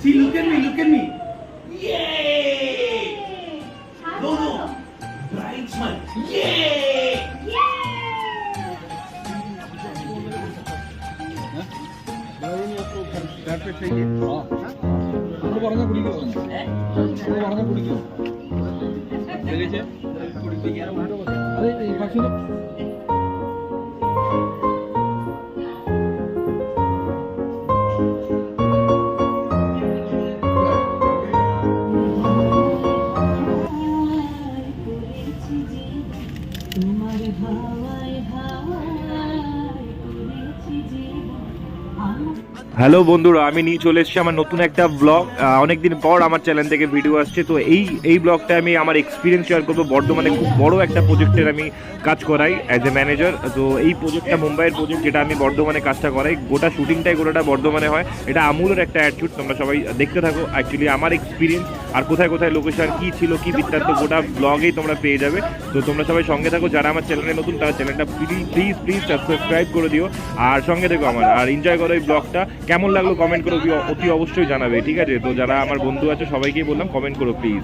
See, look at me, look at me. Yay! No, no. Bright smile. Yay! പറഞ്ഞ കുടിക്കോ പറഞ്ഞ കുടിക്കോ അതെ ഈ hello বন্ধুরা, আমি নিয়ে চলে এসেছি আমার নতুন একটা ব্লগ অনেকদিন পর আমার চ্যানেল থেকে ভিডিও আসছে, তো এই এই ব্লগটা আমি আমার এক্সপিরিয়েন্স শেয়ার করব। বর্ধমানে খুব বড় একটা প্রজেক্টের আমি কাজ করাই অ্যাজ এ ম্যানেজার তো এই প্রজেক্টটা মুম্বাইয়ের প্রজেক্ট যেটা আমি বর্ধমানে কাজটা করাই। গোটা শুটিংটাই গোটাটা বর্ধমানে হয়। এটা আমুলের একটা অ্যাডশুট তোমরা সবাই দেখতে থাকো। অ্যাকচুয়ালি আমার এক্সপিরিয়েন্স আর কোথায় কোথায় লোকেশন কী ছিল, কী বৃত্তান্ত, গোটা ব্লগেই তোমরা পেয়ে যাবে। তো তোমরা সবাই সঙ্গে থাকো। যারা আমার চ্যানেলে নতুন, তারা চ্যানেলটা প্লিজ প্লিজ প্লিজ সাবস্ক্রাইব করে দিও। আর সঙ্গে দেখো আমার। আর এনজয় করো এই ব্লগটা কেমন লাগল কমেন্ট করো অতি- অতি অবশ্যই জানাবে ঠিক আছে? তো যারা আমার বন্ধু আছে সবাইকেই বললাম কমেন্ট করো প্লিজ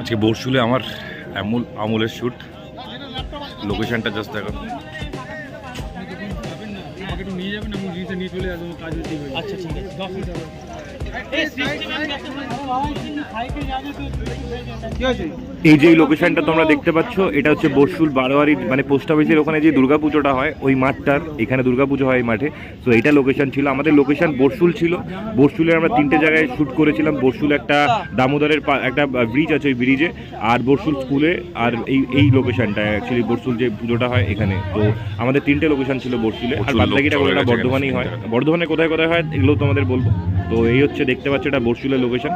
আজকে বরশুলে আমার আমুল আমুলের শ্যুট লোকেশনটা জাস্ট দেখো। নিয়ে যাবেন আমি নিয়ে চলে আসব কাজ আচ্ছা ঠিক আছে। এই যে লোকেশনটা তোমরা দেখতে পাচ্ছ এটা হচ্ছে বর্ষুল বারোয়ারি মানে পোস্ট অফিসের ওখানে যে দুর্গাপুজোটা হয় ওই মাঠটার এখানে দুর্গাপুজো হয় এই মাঠে। তো এটা লোকেশন ছিল। আমাদের লোকেশন বর্ষুল ছিল। বর্ষুলে আমরা তিনটে জায়গায় শ্যুট করেছিলাম। বর্ষুল একটা দামোদরের পা- একটা ব্রিজ আছে ওই ব্রিজে আর বর্ষুল স্কুলে আর এই এই লোকেশনটা অ্যাকচুয়ালি বর্ষুল যে পুজোটা হয় এখানে। তো আমাদের তিনটে লোকেশন ছিল বর্ষুলে আর প্রচুর বাদ লোক বাকিটা চলে গোটাটা গেছে বর্ধমানেই হয় বর্ধমানে কোথায় কোথায় হয় এগুলো তোমাদের বলব? তো এই হচ্ছে দেখতে পাচ্ছ এটা বর্ষুলের লোকেশন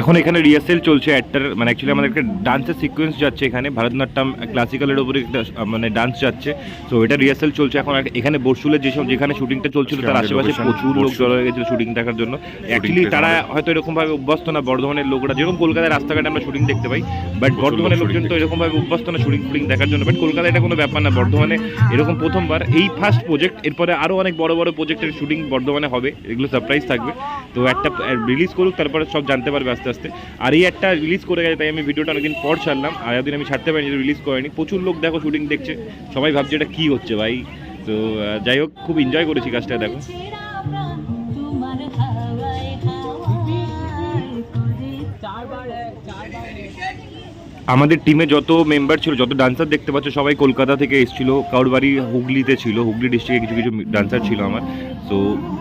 এখন এখানে রিহার্সেল চলছে একটার মানে অ্যাকচুয়ালি আমাদের একটা ডান্সের সিকোয়েন্স যাচ্ছে এখানে। ভারতনাট্যম ক্লাসিক্যালের উপরে একটা মানে ডান্স যাচ্ছে। তো এটা রিহার্সেল চলছে এখন এখানে বর্ষুলে যেসব যেখানে শুটিংটা চলছিল তার আশেপাশে প্রচুর লোক। জড়ো হয়ে গেছিল শুটিং দেখার জন্য। অ্যাকচুয়ালি তারা হয়তো এরকম ভাবে অভ্যস্ত না বর্ধমানের লোকরা। যেরকম কলকাতায় রাস্তাঘাটে আমরা শুটিং দেখতে পাই বাট বর্ধমানের লোকজন তো এরকম ভাবে অভ্যস্ত না শুটিং ফুটিং দেখার জন্য। বাট কলকাতায় এটা কোনো ব্যাপার না বর্ধমানে এরকম প্রথমবার। এই ফার্স্ট প্রজেক্ট এরপরে আরও অনেক বড় বড় প্রজেক্টের শুটিং বর্ধমানে হবে এগুলো সারপ্রাইজ থাকবে। তো একটা রিলিজ করুক তারপরে সব জানতে পারবে আস্তে আস্তে। আর এই একটা রিলিজ করে গেছে, তাই আমি ভিডিওটা অনেকদিন পর ছাড়লাম। আর এতদিন আমি ছাড়তে পারিনি রিলিজ করেনি প্রচুর লোক দেখো শুটিং দেখছে, সবাই ভাবছে এটা কী হচ্ছে ভাই। তো যাই হোক, খুব এনজয় করেছি কাজটা, দেখো। আমাদের টিমে যত মেম্বার ছিল, যত ডান্সার দেখতে পাচ্ছ, সবাই কলকাতা থেকে এসেছিল। কারোর বাড়ি হুগলিতে ছিল, হুগলি ডিস্ট্রিক্টে কিছু কিছু ডান্সার ছিল আমার। সো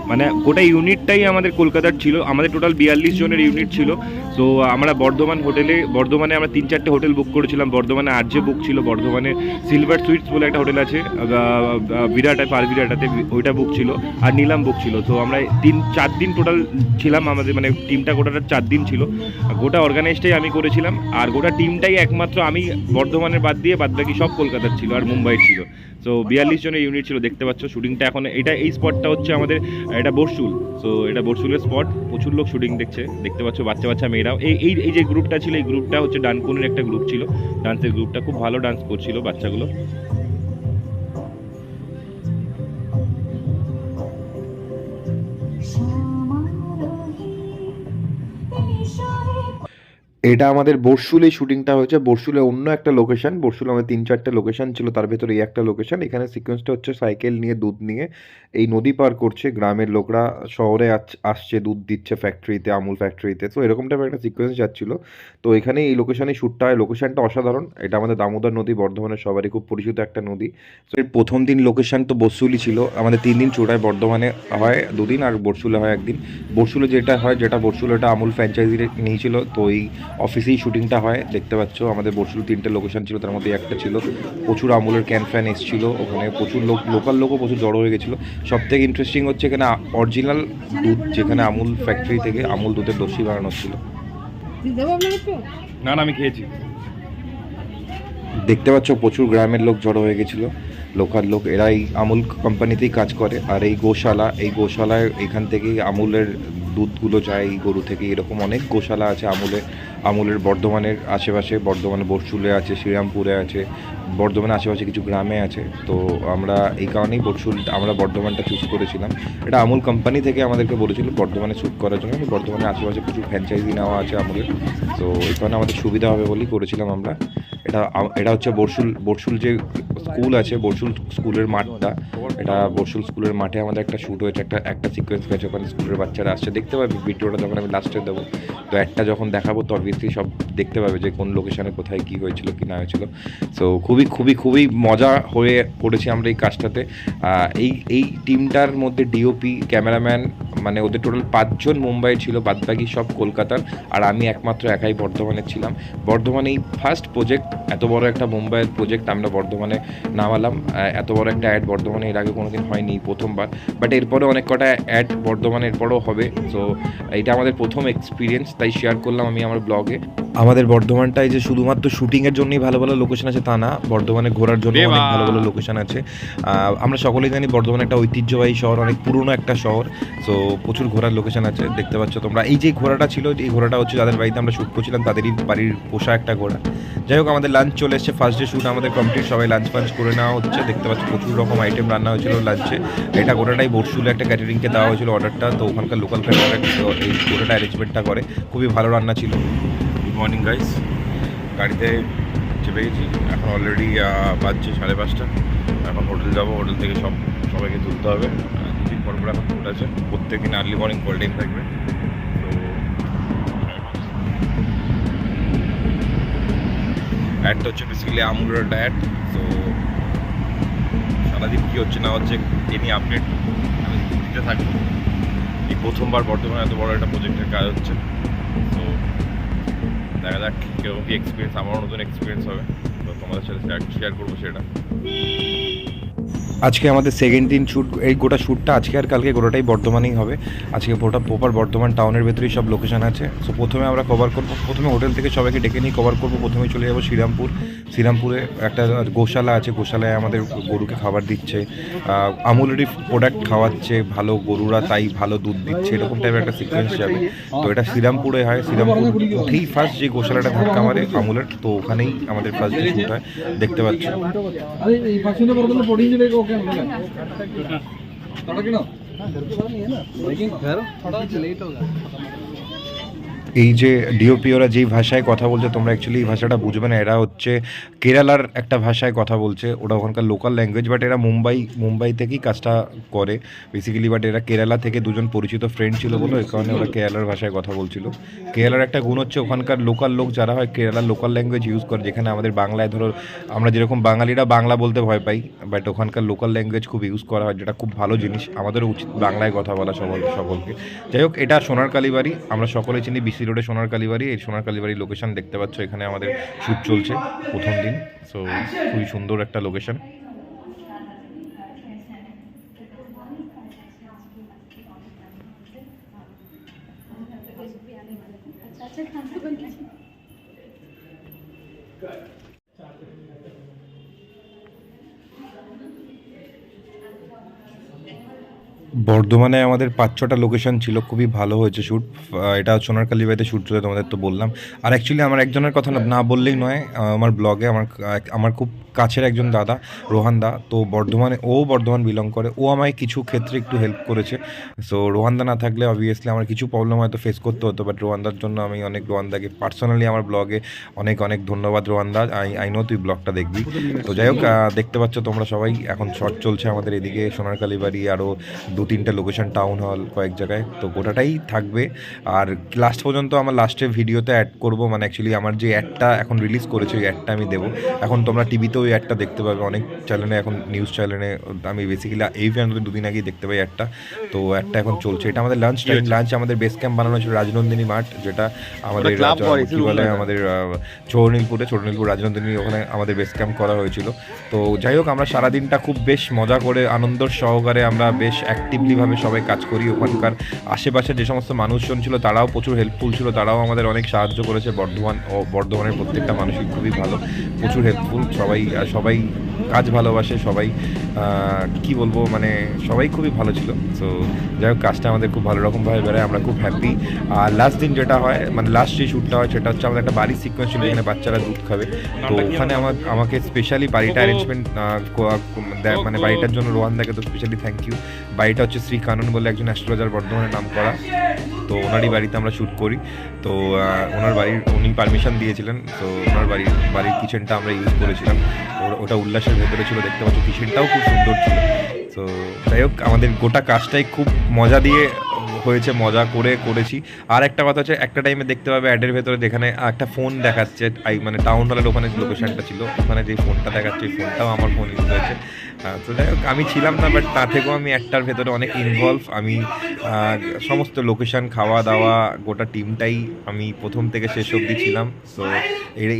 মানে গোটা ইউনিটটাই আমাদের কলকাতার ছিল। আমাদের টোটাল বিয়াল্লিশ জনের ইউনিট ছিল। তো আমরা বর্ধমান হোটেলে, বর্ধমানে আমরা তিন, চারটে হোটেল বুক করেছিলাম। বর্ধমানে আরজে বুক ছিল, বর্ধমানে সিলভার সুইটস বলে একটা হোটেল আছে বিরাটে পার বিরাটাতে ওইটা বুক ছিল, আর নিলাম বুক ছিল। তো আমরা তিন, চার দিন টোটাল ছিলাম আমাদের মানে টিমটা গোটাটা চার দিন ছিল। গোটা অর্গানাইজটাই আমি করেছিলাম। আর গোটা টিমটাই একমাত্র আমি বর্ধমানের বাদ দিয়ে বাদ বাকি সব কলকাতার ছিল আর মুম্বাই ছিল। সো বিয়াল্লিশ জনের ইউনিট ছিল, দেখতে পাচ্ছ শুটিংটা এখন এটা, এই স্পটটা হচ্ছে আমাদের, এটা বর্ষুল সো এটা বর্ষুলের স্পট প্রচুর লোক শুটিং দেখছে, দেখতে পাচ্ছ বাচ্চা বাচ্চা মেয়েরাও। এই এই এই যে গ্রুপটা ছিল, এই গ্রুপটা হচ্ছে ডানকুনের একটা গ্রুপ ছিল। ডান্সের গ্রুপটা খুব ভালো ডান্স করছিল বাচ্চাগুলো। এটা আমাদের বর্ষুলে শুটিংটা হয়েছে। বর্ষুলে অন্য একটা লোকেশন বর্ষুলে আমাদের তিন চারটে লোকেশন ছিল, তার ভেতরে এই একটা লোকেশন এখানে সিকোয়েন্সটা হচ্ছে সাইকেল নিয়ে, দুধ নিয়ে। এই নদী পার করছে, গ্রামের লোকরা শহরে আসছে, দুধ দিচ্ছে ফ্যাক্টরিতে আমুল ফ্যাক্টরিতে তো এরকম টাইপের একটা সিকোয়েন্স যাচ্ছিল। তো এখানে এই লোকেশনে শ্যুটটা হয় লোকেশনটা অসাধারণ। এটা আমাদের দামোদর নদী, বর্ধমানের সবারই খুব পরিচিত একটা নদী। তো এর প্রথম দিন লোকেশন তো বর্ষুলি ছিল। আমাদের তিন দিন চূড়ায় বর্ধমানে হয়, দুদিন আর বর্ষুলে হয় একদিন। বর্ষুলে যেটা হয়, যেটা বর্ষুলে ওটা আমুল ফ্র্যাঞ্চাইজি নিয়েছিল। তো এই অফিসেই শুটিংটা হয়। দেখতে পাচ্ছ আমাদের বর্ষুল তিনটে লোকেশন ছিল তার মধ্যে একটা ছিল প্রচুর আমুলের ক্যান ফ্যান এসেছিল ওখানে প্রচুর লোক লোকাল লোকও প্রচুর জড়ো হয়ে গেছিল। সব থেকে ইন্টারেস্টিং হচ্ছে এখানে অরিজিনাল দুধ যেখানে আমুল ফ্যাক্টরি থেকে আমুল দুধের দোষী বানানো ছিল না না আমি খেয়েছি। দেখতে পাচ্ছ প্রচুর গ্রামের লোক জড়ো হয়ে গেছিল। লোকাল লোক, এরা এই আমুল কোম্পানিতেই কাজ করে। আর এই গোশালা, এই গোশালায় এখান থেকেই আমুলের দুধগুলো যায়, এই গরু থেকে। এরকম অনেক গোশালা আছে আমুলে। আমুলের বর্ধমানের আশেপাশে, বর্ধমানে বরচুলে আছে, শ্রীরামপুরে আছে, বর্ধমানের আশেপাশে কিছু গ্রামে আছে। তো আমরা এই কারণেই বরচুল আমরা বর্ধমানটা চুজ করেছিলাম। এটা আমুল কোম্পানি থেকে আমাদেরকে বলেছিল বর্ধমানে শ্যুট করার জন্য। বর্ধমানের আশেপাশে প্রচুর ফ্র্যাঞ্চাইজি নেওয়া আছে আমুলের। তো এই কারণে আমাদের সুবিধা হবে বলেই করেছিলাম আমরা। এটা এটা হচ্ছে বরশুল বরশুল যে স্কুল আছে, বরশুল স্কুলের মাঠটা, এটা বরশুল স্কুলের মাঠে আমাদের একটা শ্যুট হয়েছে, একটা একটা সিকোয়েন্স গেছে ওখানে স্কুলের বাচ্চারা আসছে। দেখতে পাবে ভিডিওটা যখন আমি লাস্টে দেবো। তো একটা যখন দেখাবো তো অবভিয়াসলি সব দেখতে পাবে যে কোন লোকেশানে কোথায় কী হয়েছিল, কি না হয়েছিল। সো খুবই খুবই খুবই মজা হয়ে পড়েছি আমরা এই কাজটাতে। এই এই টিমটার মধ্যে ডিওপি ক্যামেরাম্যান মানে ওদের টোটাল পাঁচজন মুম্বাইয়ের ছিল বাদবাকি সব কলকাতার। আর আমি একমাত্র একাই বর্ধমানের ছিলাম। বর্ধমানে এই ফার্স্ট প্রজেক্ট এত বড় একটা মুম্বাইয়ের প্রজেক্ট আমরা বর্ধমানে নামালাম। এত বড় একটা অ্যাড বর্ধমানে এর আগে কোনোদিন হয়নি প্রথমবার। বাট এরপরে অনেক কটা অ্যাড বর্ধমানে এরপরেও হবে। সো এটা আমাদের প্রথম এক্সপিরিয়েন্স তাই শেয়ার করলাম আমি আমার ব্লগে আমাদের বর্ধমানটায় যে শুধুমাত্র শুটিংয়ের জন্যই ভালো ভালো লোকেশন আছে তা না বর্ধমানে ঘোরার জন্য অনেক ভালো ভালো লোকেশন আছে। আমরা সকলেই জানি বর্ধমান একটা ঐতিহ্যবাহী শহর অনেক পুরনো একটা শহর। সো প্রচুর ঘোরার লোকেশন আছে, দেখতে পাচ্ছ তোমরা। এই যে ঘোড়াটা ছিল, এই ঘোড়াটা হচ্ছে যাদের বাড়িতে আমরা শ্যুট করছিলাম, তাদেরই বাড়ির পোষা একটা ঘোড়া। যাই হোক, আমাদের লাঞ্চ চলে এসছে। ফার্স্ট ডে শ্যুট আমাদের কমপ্লিট সবাই লাঞ্চ ফাঞ্চ করে নেওয়া হচ্ছে। দেখতে পাচ্ছ প্রচুর রকম আইটেম রান্না হয়েছিল লাঞ্চে এটা গোটাটাই বরশুলে একটা ক্যাটারিংকে দেওয়া হয়েছিল অর্ডারটা তো ওখানকার লোকাল ক্যাটারিং এই গোটাটা অ্যারেঞ্জমেন্টটা করে। খুবই ভালো রান্না ছিল। গুড মর্নিং গাইস গাড়িতে চেপে গেছি এখন অলরেডি বাজছে সাড়ে পাঁচটা। এখন হোটেল যাব। হোটেল থেকে সব, সবাইকে তুলতে হবে। আহ, দুদিন পর পর এখন ফুট আছে। প্রত্যেক দিন আর্লি মর্নিং কল টাইম থাকবে অ্যাডটা হচ্ছে বেসিক্যালি আমুলের একটা অ্যাড তো সারাদিন কী হচ্ছে না হচ্ছে এ নিয়ে আপডেট আমি দিতে থাকব। এই প্রথমবার বর্তমানে এত বড় একটা প্রজেক্টের কাজ হচ্ছে। তো দেখা যাক কীরকম কি এক্সপিরিয়েন্স আমারও নতুন এক্সপিরিয়েন্স হবে। তো তোমাদের সাথে শেয়ার করব সেটা। আজকে আমাদের সেকেন্ড দিন শ্যুট এই গোটা শ্যুটটা আজকে আর কালকে গোটাটাই বর্ধমানেই হবে। আজকে গোটা প্রপার বর্ধমান টাউনের ভেতরেই সব লোকেশান আছে। সো প্রথমে আমরা কভার করব, প্রথমে হোটেল থেকে সবাইকে ডেকে নিয়ে কভার করব প্রথমে চলে যাব শ্রীরামপুর। শ্রীরামপুরে একটা গোশালা আছে, গোশালায় আমাদের গরুকে খাবার দিচ্ছে। আমুলেরই প্রোডাক্ট খাওয়াচ্ছে, ভালো গরুরা তাই ভালো দুধ দিচ্ছে, এরকম টাইপের একটা সিকোয়েন্স যাবে। তো এটা শ্রীরামপুরে হয়, শ্রীরামপুর উঠেই ফার্স্ট যে গোশালাটা ধাক্কা মারে আমুলের, তো ওখানেই আমাদের ফার্স্ট শ্যুট হয়। দেখতে পাচ্ছ। തുടക്കണോ ബ്രേക്കിംഗ് ലേറ്റ് होगा এই যে ডিওপি ওরা যেই ভাষায় কথা বলছে, তোমরা অ্যাকচুয়ালি এই ভাষাটা বুঝবে না। এরা হচ্ছে কেরালার একটা ভাষায় কথা বলছে ওটা ওখানকার লোকাল ল্যাঙ্গুয়েজ বাট এরা মুম্বাই মুম্বাই থেকেই কাজটা করে। বেসিক্যালি বাট এরা কেরালা থেকে দুজন পরিচিত ফ্রেন্ড ছিল বলে এই কারণে ওরা কেরালার ভাষায় কথা বলছিল। কেরালার একটা গুণ হচ্ছে ওখানকার লোকাল লোক যারা হয়, কেরালার লোকাল ল্যাঙ্গুয়েজ ইউজ করে, যেখানে আমাদের বাংলায় ধরো, আমরা যেরকম বাঙালিরা বাংলা বলতে ভয় পাই বাট ওখানকার লোকাল ল্যাঙ্গুয়েজ খুব ইউজ করা হয়, যেটা খুব ভালো জিনিস। আমাদেরও উচিত বাংলায় কথা বলা সকল সকলকে। যাই হোক, এটা সোনার কালীবাড়ি আমরা সকলে চিনি বিসি রোডে সোনার কালীবাড়ি এই সোনার কালীবাড়ির লোকেশান দেখতে পাচ্ছ এখানে আমাদের শ্যুট চলছে প্রথম দিন সো খুবই সুন্দর একটা লোকেশন বর্ধমানে আমাদের পাঁচ ছটা লোকেশন ছিল, খুবই ভালো হয়েছে শ্যুট এটা সোনারকালী বাড়িতে শ্যুট চলে তোমাদের তো বললাম। আর অ্যাকচুয়ালি আমার একজনের কথা না- বললেই নয় আমার ব্লগে আমার আমার খুব কাছের একজন দাদা, রোহান দা, তো বর্ধমানে, ও বর্ধমান বিলং করে। ও আমায় কিছু ক্ষেত্রে একটু হেল্প করেছে। সো রোহানদা না থাকলে অবভিয়াসলি আমার কিছু প্রবলেম হয়তো ফেস করতে হতো বাট রোহানদার জন্য আমি অনেক রোহানদাকে পার্সোনালি আমার ব্লগে অনেক অনেক ধন্যবাদ রোহানদা আই আই নো তুই ব্লগটা দেখবি। তো যাই হোক দেখতে পাচ্ছ তোমরা সবাই, এখন শর্ট চলছে আমাদের এদিকে সোনারকালী বাড়ি আরও দু তিনটে লোকেশন টাউন হল কয়েক জায়গায়। তো গোটাটাই থাকবে। আর লাস্ট পর্যন্ত আমার লাস্টে ভিডিওতে অ্যাড করব। মানে অ্যাকচুয়ালি আমার যে অ্যাডটা এখন রিলিজ করেছে ওই অ্যাডটা আমি দেবো। এখন তোমরা টিভিতেও ওই অ্যাডটা দেখতে পাবে। অনেক চ্যানেলে এখন নিউজ চ্যানেলে আমি বেসিক্যালি এই ফ্যান দুদিন আগেই দেখতে পাই অ্যাডটা তো অ্যাডটা এখন চলছে। এটা আমাদের লাঞ্চ টাইম লাঞ্চ আমাদের বেস ক্যাম্প বানানো ছিল রাজনন্দিনী মাঠ যেটা আমাদের কি বলে আমাদের চৌরনীলপুরে। চৌরনীলপুর রাজনন্দিনী ওখানে আমাদের বেস ক্যাম্প করা হয়েছিল। তো যাই হোক আমরা সারাদিনটা খুব বেশ মজা করে আনন্দ সহকারে আমরা বেশ অ্যাক্টিভলিভাবে সবাই কাজ করি। ওখানকার আশেপাশে যে সমস্ত মানুষজন ছিল, তারাও প্রচুর হেল্পফুল ছিল। তারাও আমাদের অনেক সাহায্য করেছে। বর্ধমান ও বর্ধমানের প্রত্যেকটা মানুষই খুবই ভালো, প্রচুর হেল্পফুল সবাই সবাই কাজ ভালোবাসে সবাই কি বলব মানে সবাই খুবই ভালো ছিল। তো যাই হোক কাজটা আমাদের খুব ভালো রকমভাবে বেড়ায় আমরা খুব হ্যাপি আর লাস্ট দিন যেটা হয় মানে লাস্ট যে শ্যুটটা হয় সেটা হচ্ছে আমাদের একটা বাড়ির সিকোয়েন্স ছিল যেখানে বাচ্চারা দুধ খাবে। তো ওখানে আমার আমাকে স্পেশালি বাড়িটা অ্যারেঞ্জমেন্ট মানে বাড়িটার জন্য রোহান দাকে তো স্পেশালি থ্যাংক ইউ বাড়িটা হচ্ছে শ্রী কানন বলে একজন অ্যাস্ট্রোলজার বর্ধমানের নাম করা। তো ওনারই বাড়িতে আমরা শ্যুট করি। তো ওনার বাড়ির উনি পারমিশন দিয়েছিলেন। তো ওনার বাড়ির বাড়ির কিচেনটা আমরা ইউজ করেছিলাম। ওটা উল্লাসের ভেতরে ছিল, দেখতে পাচ্ছ কিচেনটাও খুব সুন্দর ছিল। তো যাই হোক, আমাদের গোটা কাজটাই খুব মজা দিয়ে হয়েছে, মজা করে করেছি। আর একটা কথা হচ্ছে, একটা টাইমে দেখতে পাবে অ্যাডের ভেতরে যেখানে একটা ফোন দেখাচ্ছে মানে টাউন হলের ওখানে লোকেশনটা ছিল, ওখানে যে ফোনটা দেখাচ্ছে ফোনটাও আমার ফোন ইউজ হয়েছে। তো যাই হোক, আমি ছিলাম না বাট তা থেকেও আমি একটার ভেতরে অনেক ইনভলভ আমি সমস্ত লোকেশান খাওয়া দাওয়া গোটা টিমটাই আমি প্রথম থেকে শেষ অবধি ছিলাম। তো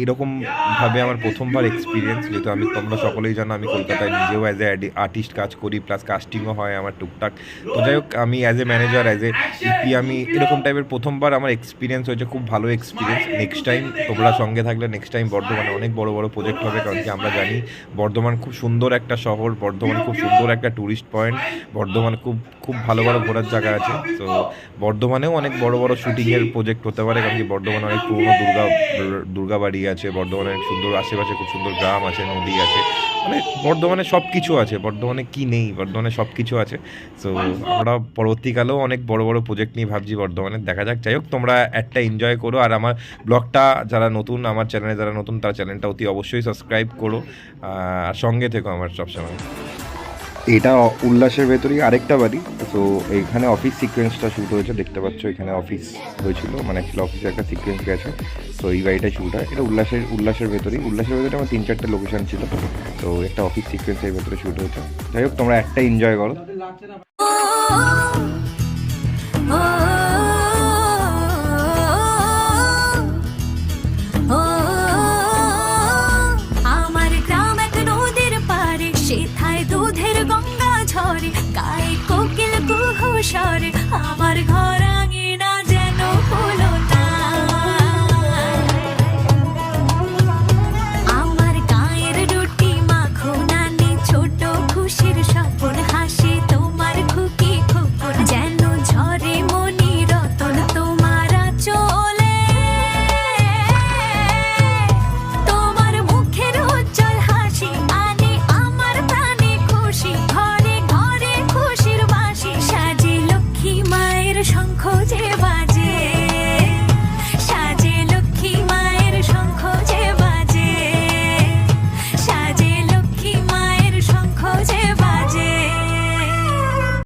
এরকমভাবে আমার প্রথমবার এক্সপিরিয়েন্স যেহেতু আমি, তোমরা সকলেই জানো, আমি কলকাতায় নিজেও অ্যাজ এ আর্টিস্ট কাজ করি প্লাস কাস্টিংও হয় আমার টুকটাক। তো যাই হোক, আমি as a manager as a EP আমি এরকম টাইপের প্রথমবার আমার এক্সপিরিয়েন্স হয়েছে, খুব ভালো এক্সপিরিয়েন্স নেক্সট টাইম তোমরা সঙ্গে থাকলে নেক্সট টাইম বর্ধমানে অনেক বড় বড় প্রজেক্ট হবে, কারণ কি আমরা জানি, বর্ধমান খুব সুন্দর একটা শহর। বর্ধমান খুব সুন্দর একটা ট্যুরিস্ট পয়েন্ট বর্ধমান খুব খুব ভালো ভালো ঘোরার জায়গা আছে। তো বর্ধমানেও অনেক বড় বড় শুটিংয়ের প্রজেক্ট হতে পারে, কারণ কি বর্ধমানে অনেক পুরনো দুর্গা দুর্গা বাড়ি আছে, বর্ধমানে অনেক সুন্দর আশেপাশে খুব সুন্দর গ্রাম আছে, নদী আছে। মানে বর্ধমানে সব কিছু আছে, বর্ধমানে কি নেই, বর্ধমানে সব কিছু আছে। তো আমরা পরবর্তীকালেও অনেক বড় বড় প্রজেক্ট নিয়ে ভাবছি বর্ধমানে। দেখা যাক, যাই হোক, তোমরা একটা এনজয় করো। আর আমার ব্লগটা যারা নতুন, আমার চ্যানেলে যারা নতুন, তার চ্যানেলটা অতি অবশ্যই সাবস্ক্রাইব করো। আর সঙ্গে থেকো আমার সবসময় এটা উল্লাসের ভেতরেই আরেকটা বাড়ি। তো এইখানে অফিস সিকোয়েন্সটা শুট হয়েছে, দেখতে পাচ্ছ এখানে অফিস হয়েছিল মানে অফিসে একটা সিকোয়েন্স গেছে। তো এই বাড়িটা শুট হয়। এটা উল্লাসের উল্লাসের ভেতরেই। উল্লাসের ভেতরে আমার তিন চারটে লোকেশন ছিল। তো একটা অফিস সিকোয়েন্সের ভেতরে শুট হয়েছে। যাই হোক, তোমরা একটা এনজয় করো। সেথায় দুধের গঙ্গা ঝরে গায়ে কোকিল কুহু আমার ঘর